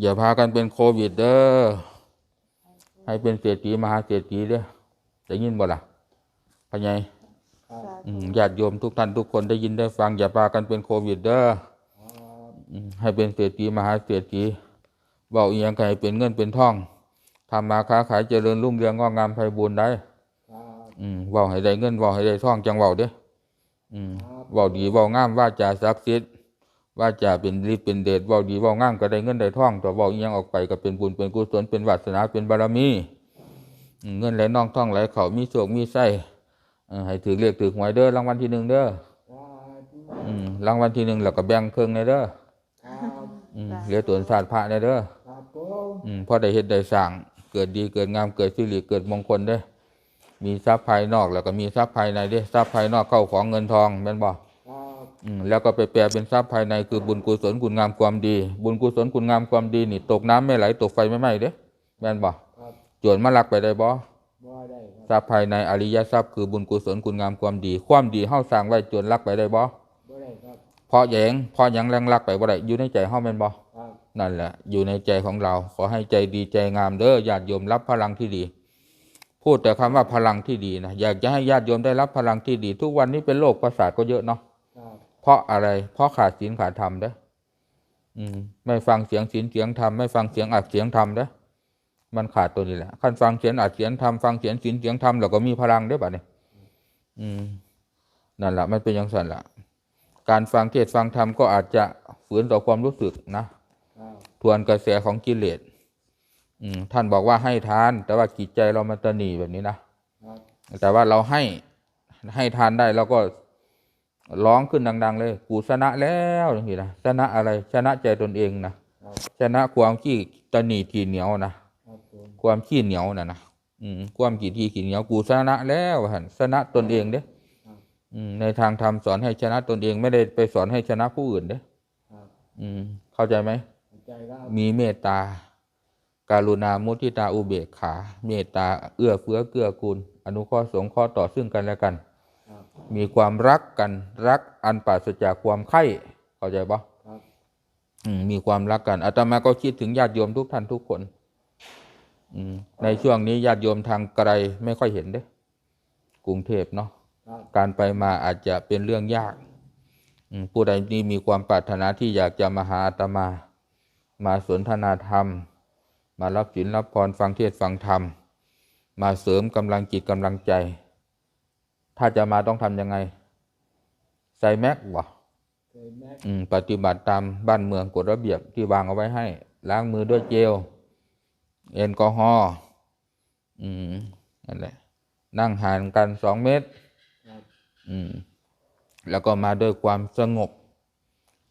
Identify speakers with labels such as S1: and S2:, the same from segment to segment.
S1: อย่าพากันเป็นโควิดเด้อให้เป็นเศรษฐีมหาเศรษฐีเด้อได้ยินบ่ล่ะพะไง
S2: ครับ
S1: อืมญาติโยมทุกท่านทุกคนได้ยินได้ฟัง อย่าพากันเป็นโควิดเด้อ
S2: ครับ
S1: อืมให้เป็นเศรษฐีมหาเศรษฐีเบาอีหยังไงเป็นเงินเป็นทองทำมาค้าขายเจริญรุ่งเรืองงอกงามไพบูรณ์ได้
S2: ครับ
S1: อืมเว้าให้ได้เงินเว้าให้ได้ทองจังเว้าเด้ออืมเว้าดีเว้างามว่าจาศักดิ์สิทธิ์ ว่าจาเป็นฤทธิ์เป็นเดชเว้าดีเว้างามก็ได้เงินได้ทองแต่เว้าอีหยังออกไปก็เป็นบุญเป็นกุศลเป็นวาสนาเป็นบารมีอืมเงินไหลน่องท่องไหลเขามีโชคมีไส้เออให้ถือเลขถือหวยเด้อรางวัลที่หนึ่งเด้อ
S2: ครับ
S1: อืมรางวัลที่หนึ่งแล้วก็แบ่งครึ่งในเด้อ
S2: ครับ
S1: อืมเหลือตัวศาสตร์พระในเด้อ
S2: ครับผม
S1: อืมพอได้เฮ็ดได้สร้างเกิดดีเกิดงามเกิดสิริเกิดมงคลเด้อมีทรัพย์ภายนอกแล้วก็มีทรัพย์ภายในเด้อทรัพย์ภายนอกเข้าของเงินทองแม่นบ่
S2: ครับ
S1: อืม แล้วก็ไปแปลเป็นทรัพย์ภายในคือบุญกุศลคุณงามความดี บุญกุศลคุณงามความดีนี่ตกน้ำไม่ไหลตกไฟไม่ไหม้เด้อแม่นบ่
S2: ครับ
S1: จวนมาลักไปได้บ่
S2: บ่ได้ครับ
S1: ทรัพย์ภายในอริยทรัพย์คือบุญกุศลคุณงามความดี ความดีเฮาสร้างไว้จวนลักไปได้บ่
S2: บ่ได้ครับ
S1: เพราะแยงเพราะหยังแรงลักไปบ่ได้อยู่ในใจเฮาแม่นบ่
S2: ครับ
S1: นั่นแหละ อยู่ในใจของเรา ขอให้ใจดีใจงามเด้อญาติโยมรับพลังที่ดี พูดแต่คำว่าพลังที่ดีนะอยากจะให้ญาติโยมได้รับพลังที่ดี ทุกวันนี้เป็นโรคประสาทก็เยอะเนาะ
S2: ครับ
S1: เพราะอะไร เพราะขาดศีลขาดธรรมเด้ออืมไม่ฟังเสียงศีลเสียงธรรมไม่ฟังเสียงอัดเสียงธรรมเด้อมันขาดตัวนี้แหละขั้นฟังเสียงอัดเสียงธรรมฟังเสียงศีลเสียงธรรมแล้วก็มีพลังเด้อบัดนี้อืมนั่นแหละมันเป็นอย่างนั้นละการฟังเทศน์ฟังธรรมก็อาจจะฝืนต่อความรู้สึกนะ
S2: ครับ
S1: ทวนกระแสของกิเลสอืมท่านบอกว่าให้ทาน แต่ว่าจิตใจเรามันตะหนีแบบนี้นะ
S2: ครับ
S1: แต่ว่าเราให้ให้ทานได้เราก็ ร้องขึ้นดัง ๆ เลย กูชนะแล้วอย่างนี้นะชนะอะไร ชนะใจตนเองนะครับชนะความขี้ตะหนีทีเหนียวนะครับ
S2: ผม
S1: ความขี้เหนียวนะนะอืมความขี้ที่ขี้เหนียวกูชนะแล้วหันชนะตนเองเด้
S2: ครับ
S1: อืมในทางธรรมสอนให้ชนะตนเองไม่ได้ไปสอนให้ชนะผู้อื่นเด้
S2: ครับ
S1: อืมเข้าใจไหม
S2: เข้าใจครับ
S1: มีเมตตาการุณามุทิตาอุเบกขา เมตตาเอื้อเฟื้อเกื้อกูล อนุเคราะห์สงเคราะห์ต่อซึ่งกันและกัน
S2: ครับ
S1: มีความรักกันรักอันปราศจากความไข้เข้าใจปะ
S2: ครับ
S1: อืมมีความรักกันอาตมาก็คิดถึงญาติโยมทุกท่านทุกคนอืมในช่วงนี้ญาติโยมทางไกลไม่ค่อยเห็นเด้กรุงเทพเนาะ
S2: ครับ
S1: การไปมาอาจจะเป็นเรื่องยากอืมผู้ใดที่มีความปรารถนาที่อยากจะมาหาอาตมา มาสนทนาธรรม มารับศีลรับพรฟังเทศน์ฟังธรรม มาเสริมกำลังจิตกำลังใจ ถ้าจะมาต้องทำยังไง ใส่แม็กวะ
S2: เคยแม็ก
S1: อืมปฏิบัติตามบ้านเมืองกฎระเบียบที่วางเอาไว้ให้ ล้างมือด้วยเจลแอลกอฮอล์อืมนั่นแหละนั่งห่างกันสองเมตร
S2: ครับ
S1: อืมแล้วก็มาด้วยความสงบ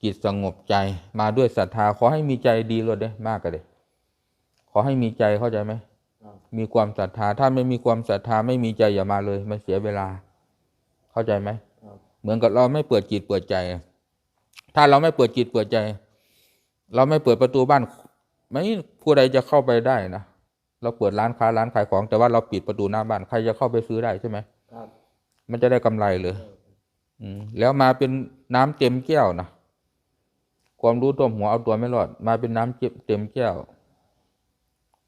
S1: จิตสงบใจ มาด้วยศรัทธาขอให้มีใจดีเลยเด้มากกันเลยขอให้มีใจเข้าใจไหม
S2: ครับ
S1: มีความศรัทธาถ้าไม่มีความศรัทธาไม่มีใจอย่ามาเลยมันเสียเวลา เข้าใจไหม
S2: ครับ
S1: เหมือนกับเราไม่เปิดจิตเปิดใจ ถ้าเราไม่เปิดจิตเปิดใจ เราไม่เปิดประตูบ้าน ไม่ผู้ใดจะเข้าไปได้นะเราเปิดร้านค้าร้านขายของ แต่ว่าเราปิดประตูหน้าบ้านใครจะเข้าไปซื้อได้ใช่ไหม
S2: ครับ
S1: มันจะได้กำไรเลยอืมแล้วมาเป็นน้ำเต็มแก้วนะความรู้ตัวมหัวเอาตัวไม่รอด มาเป็นน้ำเจ็บเต็มแก้ว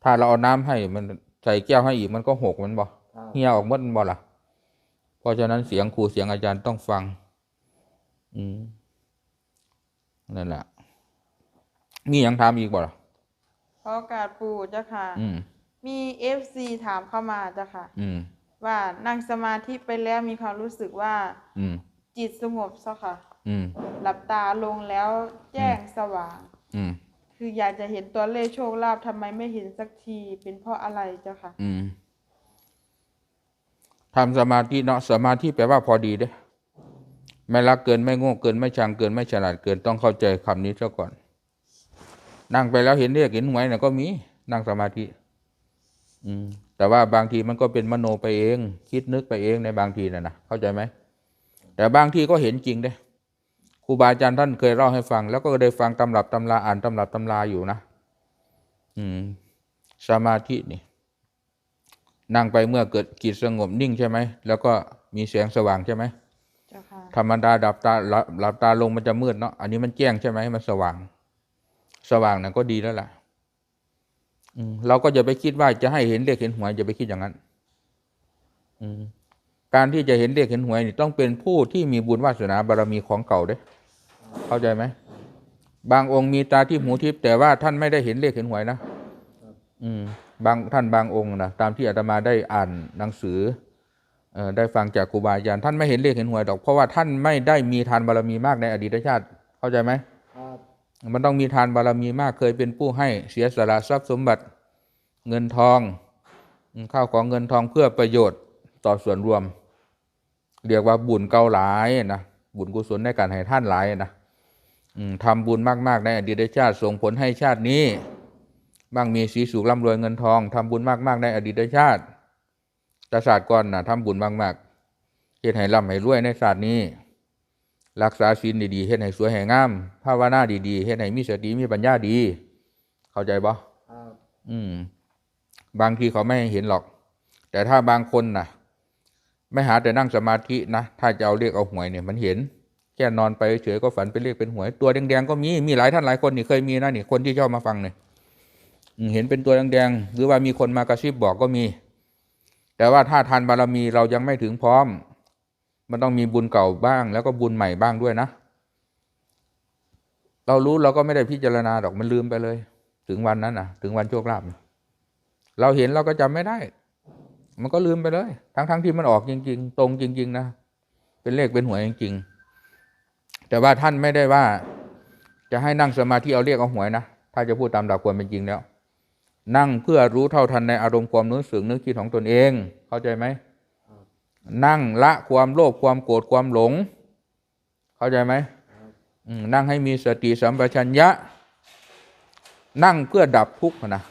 S1: ถ้าเราเอาน้ำให้มันใส่แก้วให้อีกมันก็หกมันบ่
S2: ครับ
S1: เฮียออกหมดมันบ่ล่ะ เพราะฉะนั้นเสียงครูเสียงอาจารย์ต้องฟัง อืมนั่นแหละมีอย่างถามอีกบ่ล่ะ
S3: ขอโอกาสปู่เจ้าค่ะ
S1: อืม
S3: มีเอฟซีถามเข้ามาเจ้าค่ะ
S1: อืม
S3: ว่านั่งสมาธิไปแล้วมีความรู้สึกว่า
S1: อืม
S3: จิตสงบเจ้าค่ะ
S1: อืม
S3: หลับตาลงแล้วแจ้งสว่าง
S1: อืม
S3: คืออยากจะเห็นตัวเลขโชคลาภทำไมไม่เห็นสักทีเป็นเพราะอะไรเจ้าค่ะ
S1: อืม ทำสมาธิเนาะสมาธิแปลว่าพอดีเด้ไม่รักเกินไม่โง่เกินไม่ชังเกินไม่ฉลาดเกินต้องเข้าใจคำนี้ซะก่อน นั่งไปแล้วเห็นเรียกเห็นหวยน่ะก็มีนั่งสมาธิ อืม แต่ว่าบางทีมันก็เป็นมโนไปเอง คิดนึกไปเองในบางทีน่ะนะเข้าใจไหมแต่บางทีก็เห็นจริงเด้ครูบาอาจารย์ท่านเคยเล่าให้ฟัง แล้วก็ได้ฟังตำรับตำราอ่านตำรับตำราอยู่นะอืม สมาธินี่ นั่งไปเมื่อเกิดจิตสงบนิ่งใช่ไหม แล้วก็มีแสงสว่างใช่ไหม
S3: เจ้าค่ะ
S1: ธรรมดาดับตาหลับหลับตาลงมันจะมืดเนาะอันนี้มันแจ้งใช่ไหมมันสว่าง สว่างนั่นก็ดีแล้วล่ะอืมเราก็อย่าไปคิดว่าจะให้เห็นเลขเห็นหวยอย่าไปคิดอย่างนั้น อืมการที่จะเห็นเลขเห็นหวยนี่ต้องเป็นผู้ที่มีบุญวาสนาบารมีของเก่าเด้เข้าใจไหมบางองค์มีตาที่หูทิพย์แต่ว่าท่านไม่ได้เห็นเลขเห็นหวยนะอืม บางท่านบางองค์นะตามที่อาตมาได้อ่านหนังสือเอ่อได้ฟังจากครูบาอาจารย์ท่านไม่เห็นเลขเห็นหวยดอก เพราะว่าท่านไม่ได้มีทานบารมีมากในอดีตชาติ เข้าใจไหม
S2: ครับ
S1: มันต้องมีทานบารมีมากเคยเป็นผู้ให้เสียสละทรัพย์สมบัติเงินทองอืมข้าวของเงินทองเพื่อประโยชน์ต่อส่วนรวม เรียกว่าบุญเก่าหลายนะบุญกุศลในการให้ท่านหลายนะอืมทำบุญมากๆในอดีตชาติส่งผลให้ชาตินี้ บ้างมีสีสุขร่ำรวยเงินทองทำบุญมาก ๆ ในอดีตชาติแต่ศาสตร์ก่อนนะทำบุญมากๆเฮ็ดให้ร่ำให้รวยในศาสตร์นี้ รักษาศีลดีๆเฮ็ดให้สวยให้งามภาวนาดีๆเฮ็ดให้มีสติมีปัญญาดี เข้าใจบ่
S2: ครับ
S1: อืม บางทีเขาไม่ให้เห็นหรอก แต่ถ้าบางคนน่ะ ไม่หาแต่นั่งสมาธินะถ้าจะเอาเลขเอาหวยเนี่ยมันเห็นแค่นอนไปเฉยๆก็ฝันเป็นเลขเป็นหวยตัวแดงๆก็มีมีหลายท่านหลายคนนี่เคยมีนะนี่คนที่ชอบมาฟังเนี่ยอืม เห็นเป็นตัวแดงๆหรือว่ามีคนมากระซิบบอกก็มี แต่ว่าถ้าทานบารมีเรายังไม่ถึงพร้อม มันต้องมีบุญเก่าบ้าง แล้วก็บุญใหม่บ้างด้วยนะ เรารู้เราก็ไม่ได้พิจารณาดอกมันลืมไปเลย ถึงวันนั้นนะถึงวันโชคลาภเราเห็นเราก็จำไม่ได้ มันก็ลืมไปเลย ทั้งๆทที่มันออกจริง ๆ ตรงจริง ๆ นะ เป็นเลขเป็นหวยจริงๆแต่ว่าท่านไม่ได้ว่า จะให้นั่งสมาธิเอาเลขเอาหวยนะถ้าจะพูดตามหลักความเป็นจริงแล้ว นั่งเพื่อรู้เท่าทันในอารมณ์ความรู้สึกนึกคิดของตนเอง เข้าใจไหม นั่งละความโลภความโกรธความหลง เข้าใจไหมนั่งให้มีสติสัมปชัญญะ นั่งเพื่อดับทุกข์นะ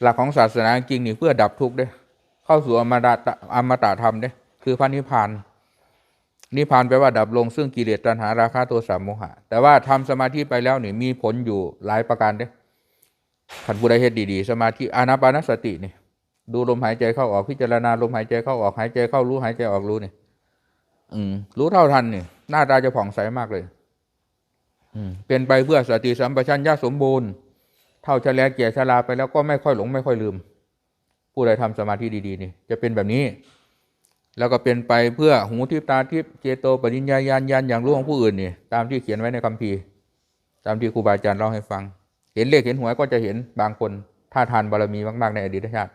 S1: หลักของศาสนาจริงนี่เพื่อดับทุกข์เด้เข้าสู่อมตะอมตะธรรมเด้คือพระนิพพานนิพพานแปลว่าดับลงซึ่งกิเลสตัณหาราคะโทสะโมหะ แต่ว่าทำสมาธิไปแล้วนี่มีผลอยู่หลายประการเด้ ขันผู้ใดเฮ็ดดีๆ สมาธิอานาปานสตินี่ดูลมหายใจเข้าออกพิจารณาลมหายใจเข้าออกหายใจเข้ารู้หายใจออกรู้นี่อืม รู้เท่าทันนี่หน้าตาจะผ่องใสมากเลย อืม เป็นไปเพื่อสติสัมปชัญญะสมบูรณ์เท่าชะแลเกียชราไปแล้วก็ไม่ค่อยหลงไม่ค่อยลืม ผู้ใดทำสมาธิดีๆนี่จะเป็นแบบนี้ แล้วก็เป็นไปเพื่อหูทิพตาทิพเจโตปริญญาญาณญาณอย่างรู้ของผู้อื่นนี่ตามที่เขียนไว้ในคัมภีร์ตามที่ครูบาอาจารย์เล่าให้ฟัง เห็นเลขเห็นหวยก็จะเห็นบางคนถ้าทานบารมีมากๆในอดีตชาติ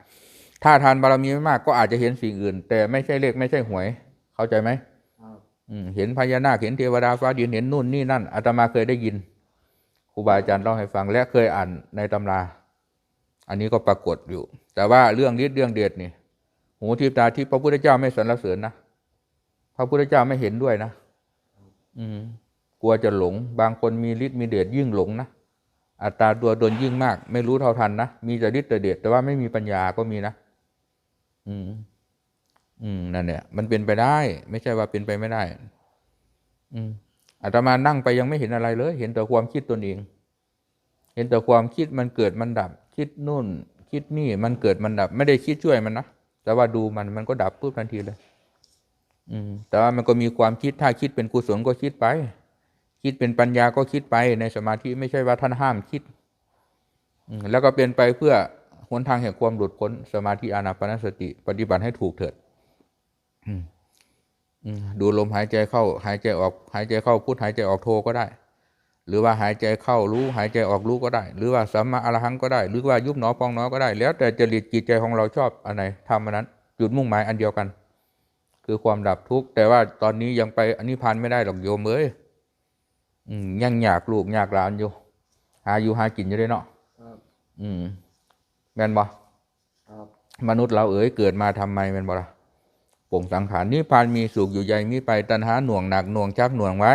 S1: ถ้าทานบารมีไม่มากก็อาจจะเห็นสิ่งอื่น แต่ไม่ใช่เลขไม่ใช่หวย เข้าใจไหม
S2: ครับ
S1: อืมเห็นพญานาคเห็นเทวดาฟ้าดินเห็นนู่นนี่นั่นอาตมาเคยได้ยินครูบาอาจารย์เล่าให้ฟัง และเคยอ่านในตำรา อันนี้ก็ปรากฏอยู่ แต่ว่าเรื่องฤทธิ์เรื่องเดชนี่หูทิพตาทิพพระพุทธเจ้าไม่สรรเสริญนะพระพุทธเจ้าไม่เห็นด้วยนะ อืมกลัวจะหลง บางคนมีฤทธิ์มีเดชยิ่งหลงนะ อัตราตัวตนยิ่งมาก ไม่รู้เท่าทันนะ มีแต่ฤทธิ์แต่เดชแต่ว่าไม่มีปัญญาก็มีนะ อืม อืมนั่นเนี่ยมันเป็นไปได้ ไม่ใช่ว่าเป็นไปไม่ได้ อืมอาตมานั่งไปยังไม่เห็นอะไรเลย เห็นแต่ความคิดตนเอง เห็นแต่ความคิดมันเกิดมันดับ คิดนู่น คิดนี่มันเกิดมันดับ ไม่ได้คิดช่วยมันนะแต่ว่าดูมันมันก็ดับปุ๊บทันทีเลย อืม แต่ว่ามันก็มีความคิดถ้าคิดเป็นกุศลก็คิดไป คิดเป็นปัญญาก็คิดไปในสมาธิไม่ใช่ว่าท่านห้ามคิด แล้วก็เป็นไปเพื่อหนทางแห่งความหลุดพ้นสมาธิอานาปนสติ ปฏิบัติให้ถูกเถิดดูลมหายใจเข้า หายใจออกหายใจเข้าพุทหายใจออกโทก็ได้ หรือว่าหายใจเข้ารู้หายใจออกรู้ก็ได้ หรือว่าสัมมาอรหังก็ได้ หรือว่ายุบหนอพองหนอก็ได้ แล้วแต่จริตจิตใจของเราชอบอันไหนทำอันนั้น จุดมุ่งหมายอันเดียวกัน คือความดับทุกข์แต่ว่าตอนนี้ยังไปอันนี้พันไม่ได้หรอกโยมเอ้ย อืมยังอยากลูกอยากหลานอยู่ หาอยู่หากินอยู่ด้วยเนาะ
S2: ครับ
S1: อืมแม่นบ่
S2: ครับ
S1: มนุษย์เราเอ๋ยเกิดมาทำไมแม่นบ่ล่ะปงสังขารนิพพานมีสุขอยู่ใหญ่มีไปตัณหาหน่วงหนักหน่วงชักหน่วงไว้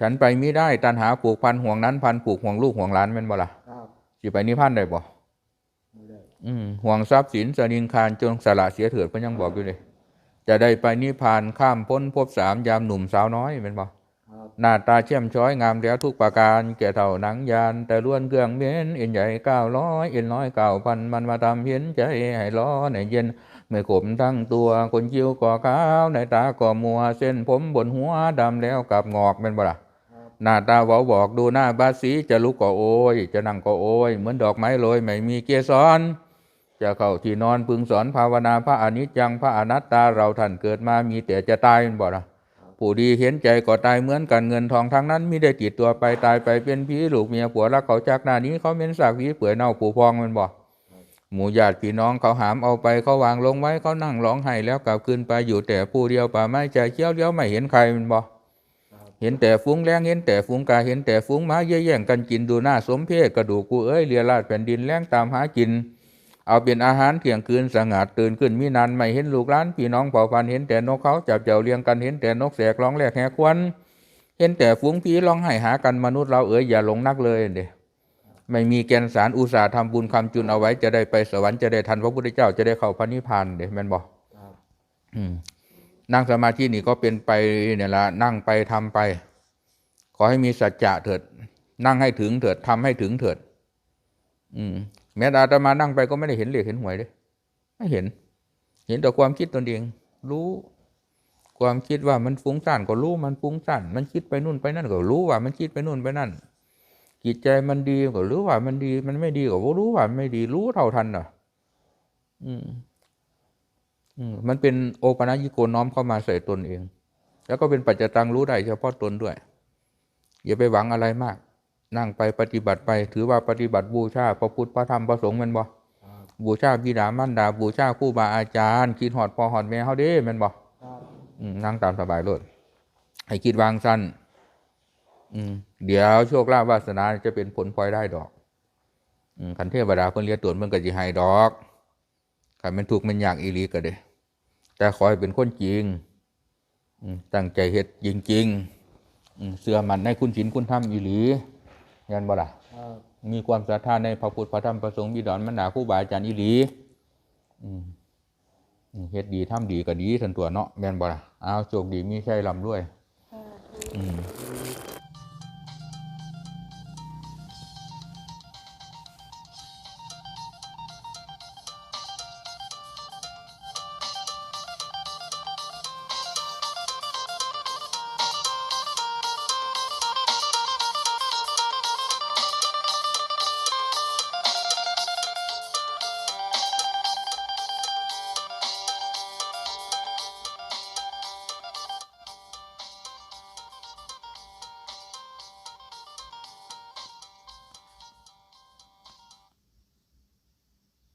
S1: ฉันไปมิได้ตัณหาผูกพันห่วงนั้นพันผูกห่วงลูกห่วงหลานแม่นบ่ล่ะ
S2: ครับ
S1: สิไปนิพพานได้บ่
S2: ไม่ได้
S1: อืมห่วงทรัพย์สินสนินคารจงสละเสียเถิดเพิ่นยังบอกอยู่เลยจะได้ไปนิพพานข้ามพ้นภพสามยามหนุ่มสาวน้อยแม่นบ่
S2: ครับ
S1: หน้าตาเชี่ยมช้อยงามแล้วทุกประการแก่เท่าหนังยาน แต่ล้วนเครื่องเม้นอ็นใหญ่เก้าร้อยเอ็นน้อยเก้าพันมันมาทำเห็นใจให้ร้อนให้เย็นไม่ขมทั้งตัวคนคิ้วก่อขาวในตาก่อมัวเส้นผมบนหัวดำแล้วกับงอกแม่นบ่ละหน้าตาเวาบอกดูหน้าบาสีจะลุกก็โอยจะนั่งก็โอยเหมือนดอกไม้โรยไม่มีเกสรจะเข้าที่นอนพึงสอนภาวนาพระอนิจจังพระอนัตตาเราท่านเกิดมามีแต่จะตายแมันบ่ล่ะ ผู้ดีเห็นใจก็ตายเหมือนกันเงินทองทั้งนั้นมิได้ติดตัวไปตายไปเป็นผีลูกเมียผัวรักเขาจากหน้านี้เขาเม้นสากผีเปื่อยเน่าผูพองแมันบ่หมู่ญาติพี่น้องเขาหามเอาไปเขาวางลงไว้เขานั่งร้องไห้แล้วกลับคืนไปอยู่แต่ผู้เดียวป่าไม้ใจเขี้ยวเลี้ยวไม่เห็นใครแมันบ่เห็นแต่ฟุ้งแรงเห็นแต่ฟุ้งกาเห็นแต่ฟุ้งหมาเย่ยแย่งกันกินดูหน้าสมเพศกระดูกกูเอ้ยเลียราดแผ่นดินแรงตามหากิน เอาเป็นอาหารเที่ยงคืนสงัดตื่นขึ้นมีนันไม่เห็นลูกหลานพี่น้องเผ่าพันธุ์เห็นแต่นกเขาจับเจ้าเลี้ยงกันเห็นแต่นกแสกร้องแหลกแหกควันเห็นแต่ฟุ้งผีร้องไห้หากันมนุษย์เราเอ้ยอย่าหลงนักเลยเด้ไม่มีแกนสารอุตสาห์ทำบุญคำจุนเอาไว้จะได้ไปสวรรค์จะได้ทันพระพุทธเจ้าจะได้เข้าพระนิพพานเด้แม่นบอกนั่งสมาธินี่ก็เป็นไปเนี่ยละนั่งไปทำไป ขอให้มีสัจจะเถิด นั่งให้ถึงเถิดทำให้ถึงเถิด อืม แม้แต่อาตมานั่งไปก็ไม่ได้เห็นเหล็กเห็นหวยเลยไม่เห็น เห็นแต่ความคิดตนเอง รู้ ความคิดว่ามันฟุ้งซ่านก็รู้มันฟุ้งซ่านมันคิดไปนู่นไปนั่นก็รู้ว่ามันคิดไปนู่นไปนั่นจิตใจมันดีก็รู้ว่ามันดีมันไม่ดีก็รู้ว่ามันไม่ดีรู้เท่าทันอะอืมอืมมันเป็นโอปนัญิโกน้อมเข้ามาใส่ตนเอง แล้วก็เป็นปัจจตังรู้ได้เฉพาะตนด้วย อย่าไปหวังอะไรมาก นั่งไปปฏิบัติไป ถือว่าปฏิบัติบูชาพระพุทธพระธรรมพระสงฆ์แมันบ่
S2: ครับ
S1: บูชาบิดามารดา บูชาครูบาอาจารย์คิดหอดพอหอดแม่เฮาเด้แม่นบ่
S2: ครับ
S1: อืมนั่งตามสบายโลดให้คิดวางสั้นอืมเดี๋ยวโชคลาภวาสนาจะเป็นผลพลอยได้ดอกอืมคันเทวดาเพิ่นเรียกตรวจมันก็สิให้ดอกคันมันถูกข์มันยากอีหลีก็เด้แต่ขอให้เป็นคนจริงอืมตั้งใจเฮ็ดจริงๆอืมเชื่อมันในคุณศีลคุณธรรมอีหลี ยันบ่ล่ะ
S2: ครับ
S1: มีความศรัทธาในพระพุทธพระธรรมพระสงฆ์บิดอนมรรดาครูบาอาจารย์อีหลีอืมอืมเฮ็ดดีทำดีก็ดีทันตัวเนาะแม่นบ่ล่ะอ้าวโชคดีมีชัยร่ำรวย
S3: สาธุ
S1: อืม
S2: อื